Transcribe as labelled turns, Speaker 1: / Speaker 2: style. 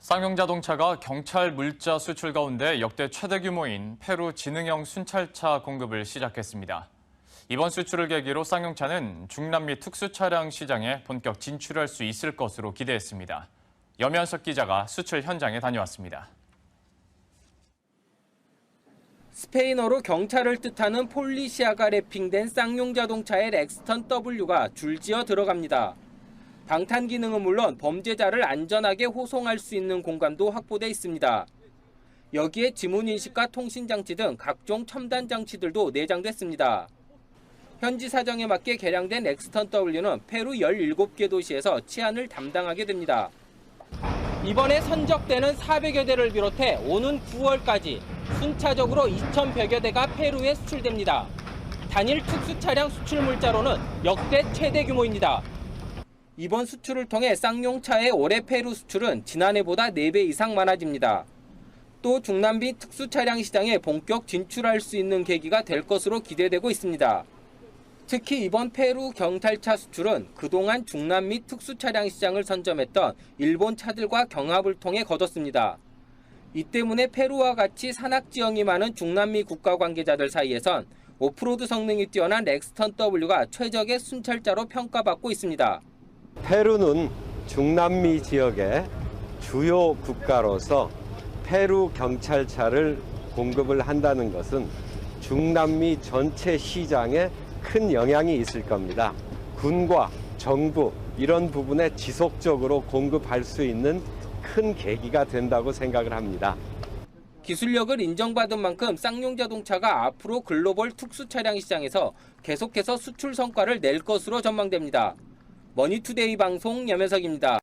Speaker 1: 쌍용자동차가 경찰 물자 수출 가운데 역대 최대 규모인 페루 지능형 순찰차 공급을 시작했습니다. 이번 수출을 계기로 쌍용차는 중남미 특수 차량 시장에 본격 진출할 수 있을 것으로 기대했습니다. 염현석 기자가 수출 현장에 다녀왔습니다.
Speaker 2: 스페인어로 경찰을 뜻하는 폴리시아가 랩핑된 쌍용 자동차의 렉스턴 W가 줄지어 들어갑니다. 방탄 기능은 물론 범죄자를 안전하게 호송할 수 있는 공간도 확보돼 있습니다. 여기에 지문 인식과 통신 장치 등 각종 첨단 장치들도 내장됐습니다. 현지 사정에 맞게 개량된 렉스턴 W는 페루 17개 도시에서 치안을 담당하게 됩니다. 이번에 선적되는 400여 대를 비롯해 오는 9월까지 순차적으로 2,100여 대가 페루에 수출됩니다. 단일 특수 차량 수출 물자로는 역대 최대 규모입니다. 이번 수출을 통해 쌍용차의 올해 페루 수출은 지난해보다 4배 이상 많아집니다. 또 중남미 특수 차량 시장에 본격 진출할 수 있는 계기가 될 것으로 기대되고 있습니다. 특히 이번 페루 경찰차 수출은 그동안 중남미 특수 차량 시장을 선점했던 일본 차들과 경합을 통해 거뒀습니다. 이 때문에 페루와 같이 산악 지형이 많은 중남미 국가 관계자들 사이에선 오프로드 성능이 뛰어난 렉스턴 W가 최적의 순찰자로 평가받고 있습니다.
Speaker 3: 페루는 중남미 지역의 주요 국가로서 페루 경찰차를 공급을 한다는 것은 중남미 전체 시장에 큰 영향이 있을 겁니다. 군과 정부 이런 부분에 지속적으로 공급할 수 있는 큰 계기가 된다고 생각을 합니다.
Speaker 2: 기술력을 인정받은 만큼 쌍용 자동차가 앞으로 글로벌 특수 차량 시장에서 계속해서 수출 성과를 낼 것으로 전망됩니다. 머니투데이 방송 염혜석입니다.